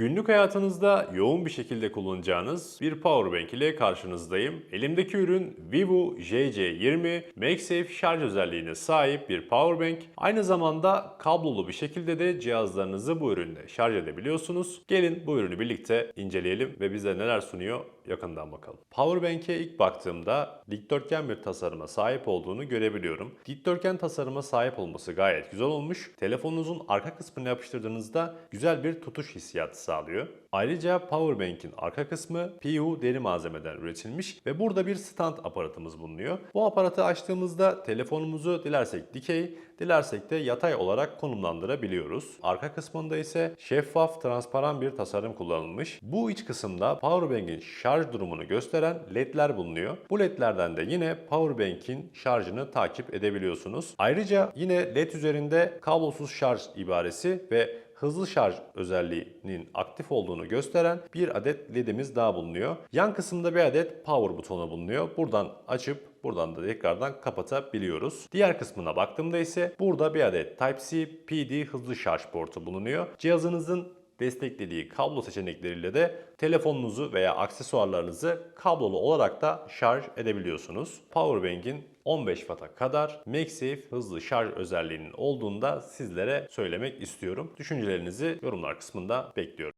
Günlük hayatınızda yoğun bir şekilde kullanacağınız bir powerbank ile karşınızdayım. Elimdeki ürün Vivo JC20 MagSafe şarj özelliğine sahip bir powerbank. Aynı zamanda kablolu bir şekilde de cihazlarınızı bu ürünle şarj edebiliyorsunuz. Gelin bu ürünü birlikte inceleyelim ve bize neler sunuyor yakından bakalım. Powerbank'e ilk baktığımda dikdörtgen bir tasarıma sahip olduğunu görebiliyorum. Dikdörtgen tasarıma sahip olması gayet güzel olmuş. Telefonunuzun arka kısmına yapıştırdığınızda güzel bir tutuş hissiyatı sağlıyor. Ayrıca Powerbank'in arka kısmı PU deri malzemeden üretilmiş ve burada bir stand aparatımız bulunuyor. Bu aparatı açtığımızda telefonumuzu dilersek dikey, dilersek de yatay olarak konumlandırabiliyoruz. Arka kısmında ise şeffaf, transparan bir tasarım kullanılmış. Bu iç kısımda Powerbank'in şarj durumunu gösteren ledler bulunuyor. Bu ledlerden de yine Powerbank'in şarjını takip edebiliyorsunuz. Ayrıca yine led üzerinde kablosuz şarj ibaresi ve hızlı şarj özelliğinin aktif olduğunu gösteren bir adet ledimiz daha bulunuyor. Yan kısımda bir adet power butonu bulunuyor. Buradan açıp Buradan da tekrardan kapatabiliyoruz. Diğer kısmına baktığımda ise burada bir adet Type-C PD hızlı şarj portu bulunuyor. Cihazınızın desteklediği kablo seçenekleriyle de telefonunuzu veya aksesuarlarınızı kablolu olarak da şarj edebiliyorsunuz. Powerbank'in 15 Watt'a kadar MagSafe hızlı şarj özelliğinin olduğunu da sizlere söylemek istiyorum. Düşüncelerinizi yorumlar kısmında bekliyorum.